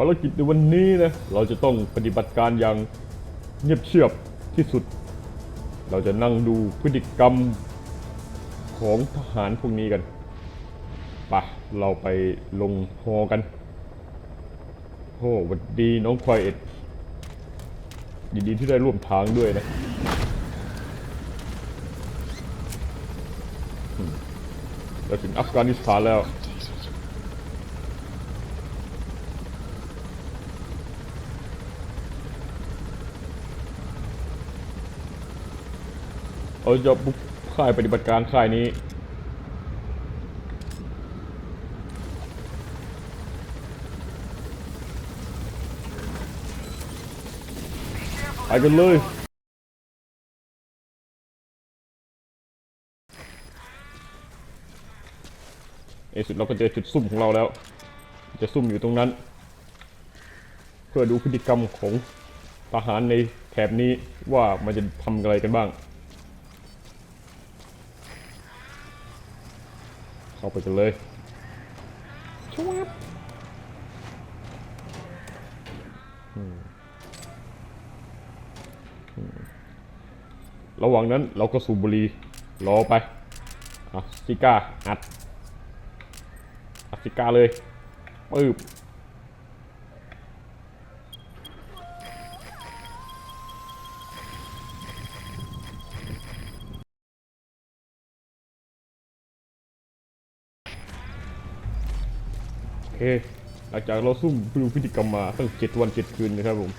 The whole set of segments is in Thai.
ภารกิจในวันนี้นะ เราจะต้องปฏิบัติการอย่างเงียบเชียบที่สุด เราจะนั่งดูพฤติกรรมของทหารพวกนี้กันไปะเราไปลงฮอกันโอ้หวัดดีน้องควายเอ็ดยินดีที่ได้ร่วมทางด้วยนะเราถึงอัฟกานิสถานแล้ว เราจะบุกค่ายปฏิบัติการค่ายนี้ ไปกันเลยในสุดเราก็เจอจุดซุ่มของเราแล้ว จะซุ่มอยู่ตรงนั้น เพื่อดูพฤติกรรมของทหารในแถบนี้ว่ามันจะทำอะไรกันบ้าง เข้าไปกันเลยชวบระหว่างนั้นเราก็สูบบุหรี่รอไปอะซิก้าอัดอัดซิก้าเลยปึ๊บ เคหลังจากเราซุ่มดูพฤติกรรมมาตั้งเจ็ดวันเจ็ดคืนนะครับผม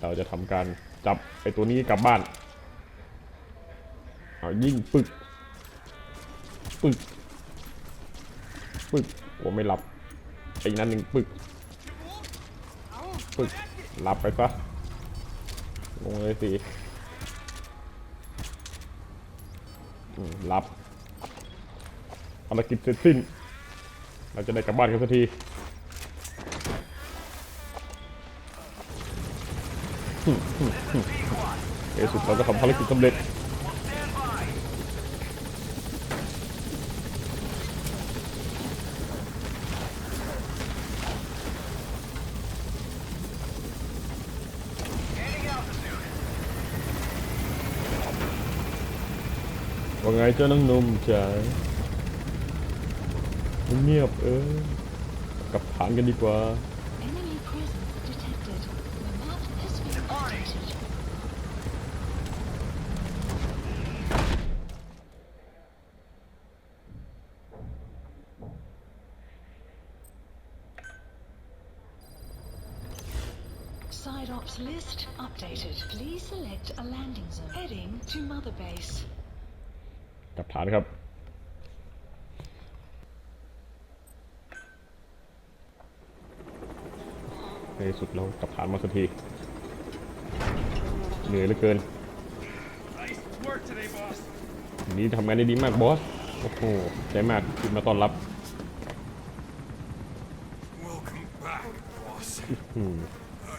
เราจะทำการจับไอตัวนี้กลับบ้านเอายิ่งปึก ปึก ปึกโอ้ไม่หลับไอ้นั้นหนึ่งปึก ปึกหลับไปซะลงเลยสิหลับภารกิจเสร็จสิ้น เราจะได้กลับบ้านกันสักทีในสุดเราก็ทำภารกิจสำเร็จว่าไงเจ้าน้องหนุ่มจ๋า เงียบเออกลับฐานกันดีกว่า Enemy presence detected. The map has been updated. Side ops list updated. Please select a landing zone. Heading to Mother Base. กลับฐานครับ ในที่สุดเรากลับฐานมาสักที เหนื่อยเหลือเกิน Nice work today, boss. วันนี้ทำงานได้ดีมากบอส โอ้โหใจมากที่มาต้อนรับ Welcome back, boss.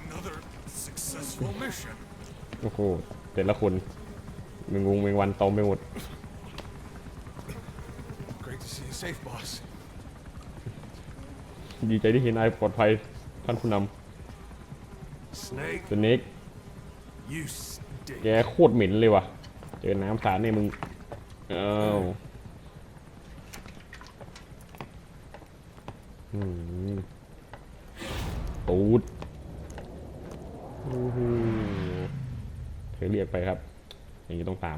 Another successful mission. โอ้โหแต่ละคนเมงงงเมงวันตอมไปหมด Great to see you safe, boss. ดีใจที่เห็นนายปลอดภัยท่านผู้น Snake, ำ สเนก you แก stink. โคตรเหม็นเลยว่ะ เจอน้ำสาดเนี่ยมึงอ้าวอืมตูดโอ้โหเธอเรียกไปครับ อย่างนี้ต้องตาม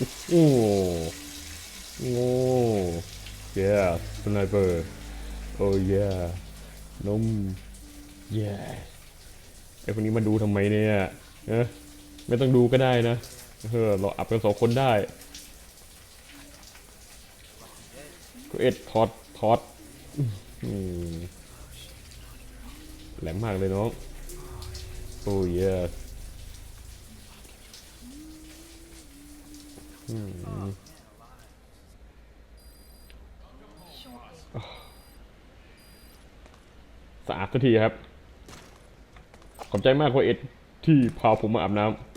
โอ้โง่ yeah sniper oh yeah นม yeah ไอคนนี้มาดูทำไมเนี่ยเนะไม่ต้องดูก็ได้นะเออเราอับกันสองคนได้ก็เอ็ดทอดทอดแหลมมากเลยน้องโอ้ yeah สะอาดสักทีครับ ขอบใจมากโคเอ็ดที่พาผมมาอาบน้ำ